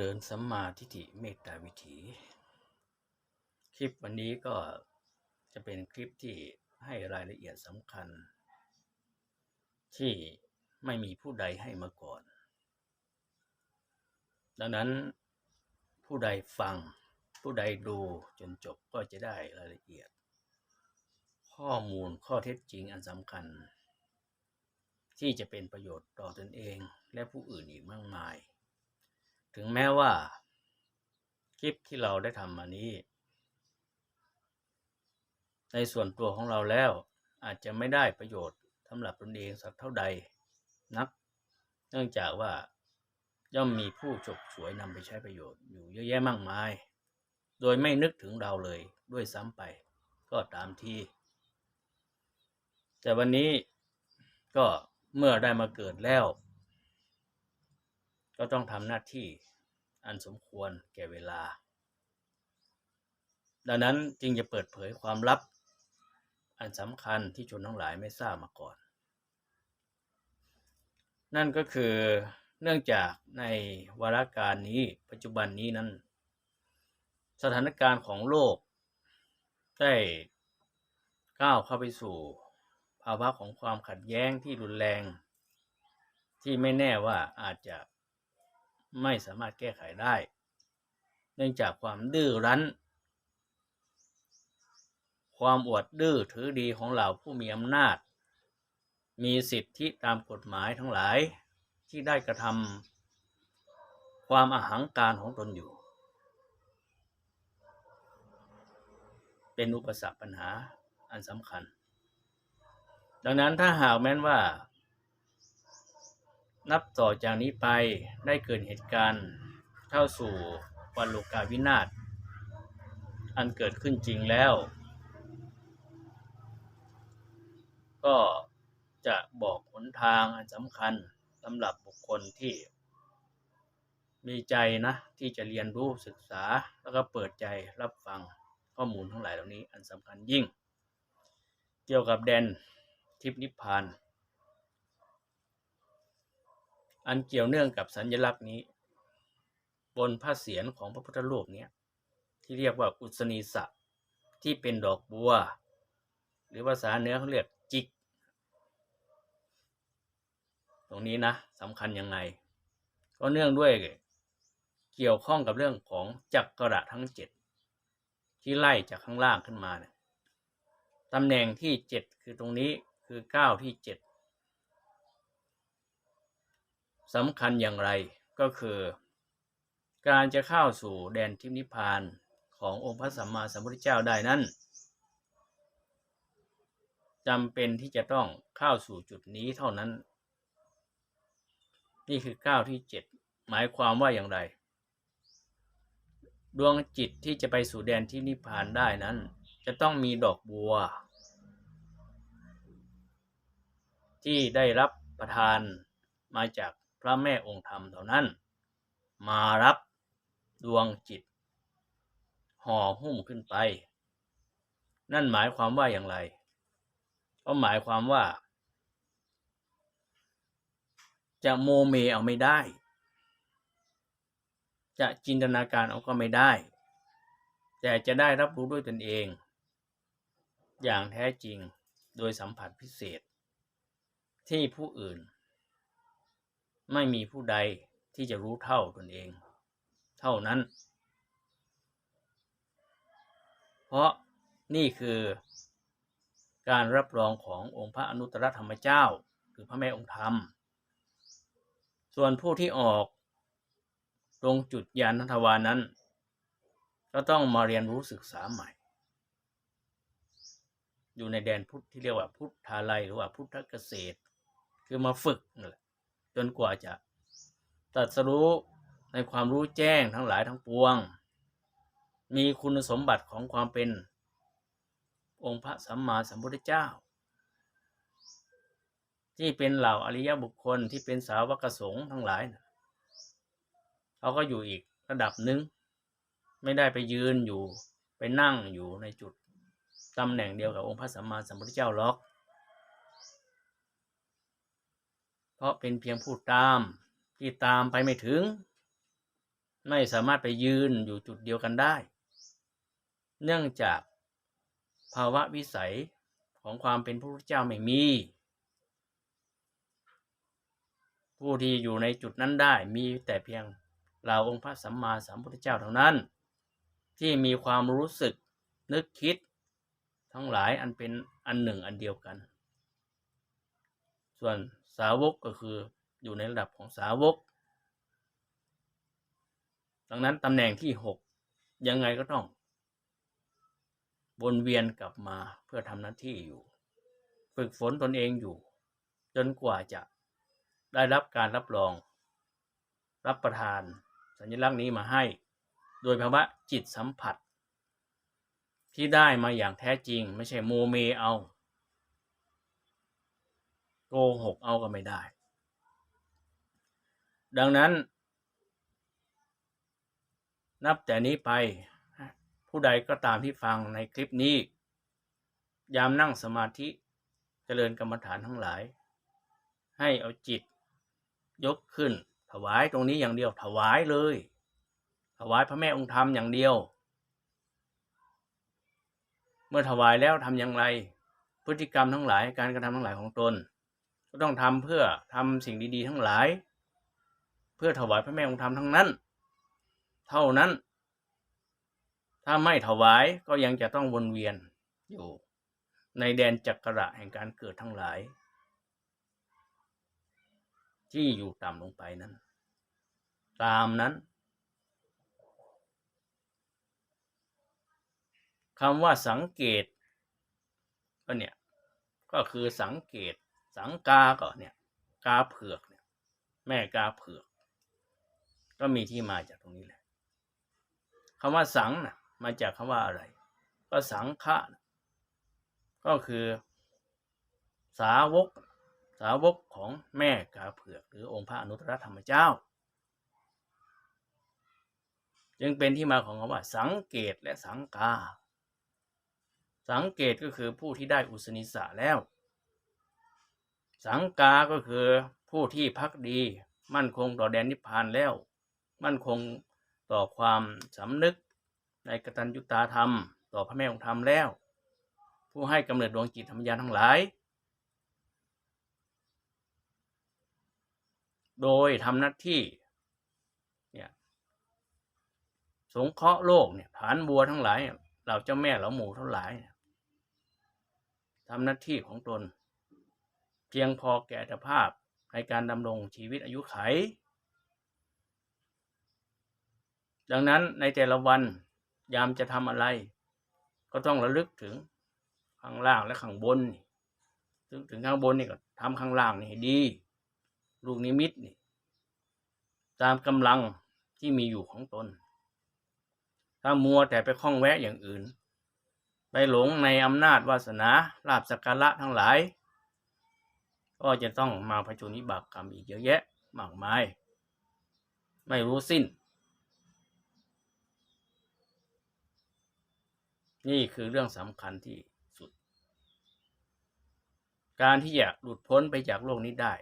ริญสัมมาทิฏฐิเมตตาวิถี คลิปวันนี้ก็จะเป็นคลิปที่ให้รายละเอียดสำคัญ ที่ไม่มีผู้ใดให้มาก่อน ดังนั้นผู้ใดฟัง ผู้ใดดูจนจบก็จะได้รายละเอียด ข้อมูลข้อเท็จจริงอันสำคัญ ที่จะเป็นประโยชน์ต่อตนเองและผู้อื่นอีกมากมาย ถึงแม้ว่า คลิปที่เราได้ทำมานี้ ในส่วนตัวของเราแล้วอาจจะไม่ได้ประโยชน์สำหรับตนเองสักเท่าใดนัก เนื่องจากว่าย่อมมีผู้ฉกฉวยนำไปใช้ประโยชน์อยู่เยอะแยะมากมาย โดยไม่นึกถึงเราเลยด้วยซ้ำไป ก็ตามที่ แต่วันนี้ก็เมื่อได้มาเกิดแล้ว ก็ต้องทำหน้าที่อันสมควรแก่เวลา ดังนั้นจึงจะเปิดเผยความลับ อันสำคัญที่ชนทั้งหลายไม่ทราบมาก่อน นั่นก็คือเนื่องจากในวาระการนี้ปัจจุบันนี้นั้น สถานการณ์ของโลก ได้ก้าวเข้าไปสู่ภาวะของความขัดแย้งที่รุนแรง ที่ไม่แน่ว่าอาจจะ ไม่สามารถแก้ไขได้ เนื่องจากความดื้อรั้น ความอวดดื้อถือดีของเหล่าผู้มีอำนาจ มีสิทธิตามกฎหมายทั้งหลายที่ได้กระทำความอาหังการของตนอยู่ เป็นอุปสรรคปัญหาอันสำคัญ ดังนั้นถ้าหากแม้นว่า นับต่อจากนี้ไปได้เกิดเหตุการณ์เข้าสู่วันโลกาวินาศอันเกิดขึ้นจริงแล้ว ก็จะบอกหนทางอันสำคัญสำหรับบุคคลที่มีใจนะที่จะเรียนรู้ศึกษาแล้วก็เปิดใจรับฟังข้อมูลทั้งหลายเหล่านี้อันสำคัญยิ่ง เกี่ยวกับแดนทิพนิพพาน อันเกี่ยวเนื่องกับสัญลักษณ์นี้ บนผ้าเสียรของพระพุทธรูปเนี้ยที่เรียกว่าอุศนีสะที่เป็นดอกบัว หรือภาษาเนื้อเขาเรียกจิก ตรงนี้นะสำคัญยังไง ก็เนื่องด้วยเกี่ยวข้องกับเรื่องของจักระทั้งเจ็ดที่ไล่จากข้างล่างขึ้นมาเนี่ยตำแหน่งที่เจ็ดคือตรงนี้คือเก้าที่เจ็ด สำคัญอย่างไรก็คือ การจะเข้าสู่แดนทิพนิพพานขององค์พระสัมมาสัมพุทธเจ้าได้นั้นจำเป็นที่จะต้องเข้าสู่จุดนี้เท่านั้น นี่คือก้าวที่เจ็ดหมายความว่าอย่างไร ดวงจิตที่จะไปสู่แดนที่นิพพานได้นั้น จะต้องมีดอกบัว ที่ได้รับประทานมาจาก พระแม่องค์ธรรมเท่านั้น มารับดวงจิต ห่อหุ้มขึ้นไป นั่นหมายความว่าอย่างไร ก็หมายความว่า จะโมเมเอาไม่ได้ จะจินตนาการเอาก็ไม่ได้ แต่จะได้รับรู้ด้วยตนเอง อย่างแท้จริงโดยสัมผัสพิเศษ ที่ผู้อื่น ไม่มีผู้ใดที่จะรู้เท่าตนเอง เท่านั้น เพราะนี่คือการรับรองขององค์พระอนุตตรธรรมเจ้า หรือพระแม่องค์ธรรม ส่วนผู้ที่ออกตรงจุดยานทวานั้น ก็ต้องมาเรียนรู้ศึกษาใหม่ อยู่ในแดนพุทธที่เรียกว่าพุทธาลัยหรือว่าพุทธเกษตร คือมาฝึกนั่นแหละ จนกว่าจะตรัสรู้ในความรู้แจ้งทั้งหลายทั้งปวง มีคุณสมบัติของความเป็น องค์พระสัมมาสัมพุทธเจ้า ที่เป็นเหล่าอริยบุคคลที่เป็นสาวกสงฆ์ทั้งหลายนะเขาก็อยู่อีกระดับหนึ่งไม่ได้ไปยืนอยู่ไปนั่งอยู่ในจุดตำแหน่งเดียวกับองค์พระสัมมาสัมพุทธเจ้าหรอก เพ ราะเป็นเพียงผู้ตามที่ตามไปไม่ถึง ไม่สามารถไปยืนอยู่จุดเดียวกันได้ เนื่องจากภาวะวิสัยของความเป็นพระพุทธเจ้าไม่มี ผู้ที่อยู่ในจุดนั้นได้มีแต่เพียงเราองค์พระสัมมาสัมพุทธเจ้าเท่านั้น ที่มีความรู้สึกนึกคิด ทั้งหลายอันเป็นอันหนึ่งอันเดียวกัน ส่วน สาวกก็คืออยู่ในระดับของสาวก ดังนั้นตำแหน่งที่หกยังไงก็ต้องวนเวียนกลับมาเพื่อทำหน้าที่อยู่ ฝึกฝนตนเองอยู่ จนกว่าจะได้รับการรับรอง รับประทานสัญลักษณ์นี้มาให้ โดยภาวะจิตสัมผัส ที่ได้มาอย่างแท้จริง ไม่ใช่โมเมเอา โกหกเอาก็ไม่ได้ ดังนั้น นับแต่นี้ไป ผู้ใดก็ตามที่ฟังในคลิปนี้ ยามนั่งสมาธิเจริญกรรมฐานทั้งหลาย ให้เอาจิต ยกขึ้น ถวายตรงนี้อย่างเดียวถวายเลย ถวายพระแม่องค์ธรรมอย่างเดียว เมื่อถวายแล้วทำอย่างไร พฤติกรรมทั้งหลายการกระทำทั้งหลายของตน ก็ต้องทำเพื่อทำสิ่งดีๆ ทั้งหลาย เพื่อถวายพระแม่องค์ธรรมทั้งนั้น เท่านั้น ถ้าไม่ถวายก็ยังจะต้องวนเวียนอยู่ ในแดนจักระแห่งการเกิดทั้งหลาย ที่อยู่ต่ำลงไปนั้น ตามนั้นคำว่าสังเกตก็เนี่ยก็คือสังเกต สังกาก็เนี่ยกาเผือกเนี่ย แม่กาเผือก ก็มีที่มาจากตรงนี้แหละคำว่าสังนะมาจากคำว่าอะไร ก็สังฆะนะก็คือ สาวก สาวกของแม่กาเผือกหรือองค์พระอนุตตรธรรมเจ้า จึงเป็นที่มาของคำว่า สังเกตและสังกา สังเกตก็คือผู้ที่ได้อุสนิสะแล้ว สังกาก็คือผู้ที่พักดี มั่นคงต่อแดนนิพพานแล้ว มั่นคงต่อความสำนึกในกตัญญูตาธรรม ต่อพระแม่องค์ธรรมแล้ว ผู้ให้กำเนิดดวงจิตธรรมยานทั้งหลาย โดยทำหน้าที่เนี่ยสงเคราะห์โลกเนี่ยฐานบัวทั้งหลายเราเจ้าแม่เหล่าหมูทั้งหลายทำหน้าที่ของตน เพียงพอแก่อัตภาพในการดำรงชีวิตอายุไข ดังนั้นในแต่ละวันยามจะทำอะไร ก็ต้องระลึกถึงข้างล่างและข้างบนถึงถึงข้างบนนี่ก็ทำข้างล่างนี่ดี ลูกนิมิตนี่ตามกำลังที่มีอยู่ของตน ถ้ามัวแต่ไปคล้องแวะอย่างอื่น ไปหลงในอำนาจวาสนาลาบสักการะทั้งหลาย ก็จะต้องมาผจญนิบากกรรมอีกเยอะแยะมากมาย ไม่รู้สิ้น นี่คือเรื่องสำคัญที่สุด การที่จะหลุดพ้นไปจากโลกนี้ได้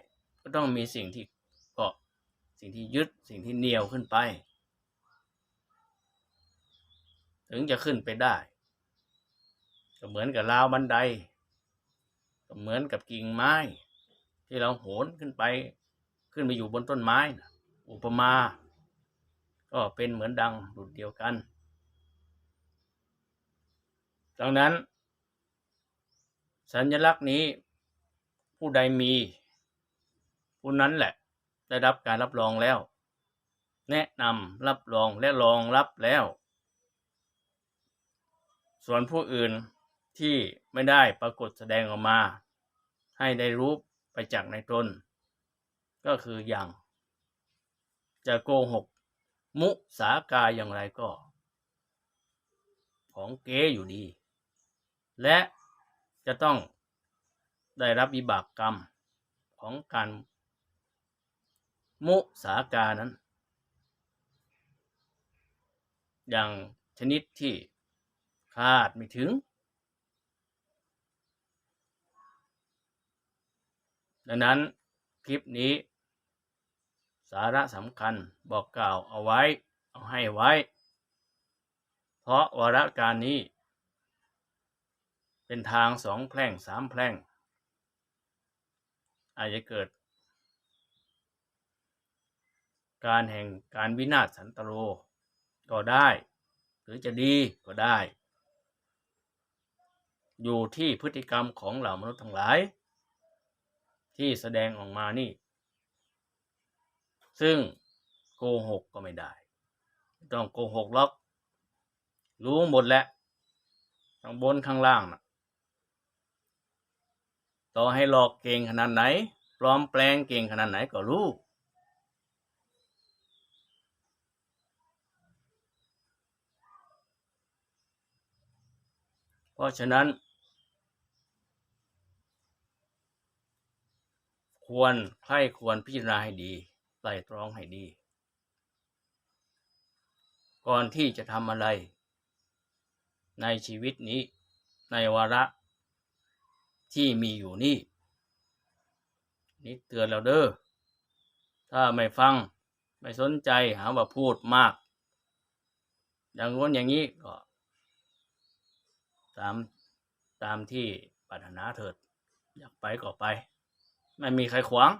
ก็ต้องมีสิ่งที่เกาะสิ่งที่ยึดสิ่งที่เหนียวขึ้นไป ถึงจะขึ้นไปได้ก็เหมือนกับราวบันไดก็เหมือนกับกิ่งไม้ ที่เราโหนขึ้นไป ขึ้นไปอยู่บนต้นไม้นะอุปมา ก็เป็นเหมือนดังดุดเดียวกัน ดังนั้น สัญลักษณ์นี้ผู้ใดมี ผู้นั้นแหละ ได้รับการรับรองแล้ว แนะนำรับรองและรองรับแล้ว ส่วนผู้อื่นที่ไม่ได้ปรากฏแสดงออกมา ให้ได้รู้ ไปจากในตน ก็คืออย่าง จะโกหก มุสากาอย่างไรก็ ของเก๋อยู่ดี และจะต้องได้รับวิบากกรรมของการ มุสากานั้น อย่างชนิดที่คาดไม่ถึง ดังนั้นคลิปนี้ สาระสำคัญบอกกล่าวเอาไว้ เอาให้ไว้ เพราะวาระการนี้ เป็นทางสองแพร่งสามแพร่ง อาจจะเกิด การแห่งการวินาศสันตโรก็ได้ หรือจะดีก็ได้ อยู่ที่พฤติกรรมของเหล่ามนุษย์ทั้งหลาย ที่แสดงออกมานี่ ซึ่งโกหกก็ไม่ได้ ต้องโกหกหรอกรู้หมดแล้วข้างบนข้างล่างนะต่อให้หลอกเก่งขนาดไหน ปลอมแปลงเก่งขนาดไหนก็รู้ เพราะฉะนั้น ควรใคร่ควรพิจารณาให้ดีไตร่ตรองให้ดี ก่อนที่จะทำอะไร ในชีวิตนี้ ในวาระที่มีอยู่นี่นี่เตือนเราเด้อถ้าไม่ฟังไม่สนใจหาว่าพูดมาก อย่างง้นอย่างนี้ก็ ตามตามที่ปรารถนาเถิด อยากไปก็ไป ไม่มีใครขวาง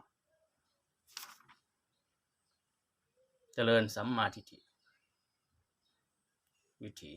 เจริญสัมมาทิฏฐิวิถี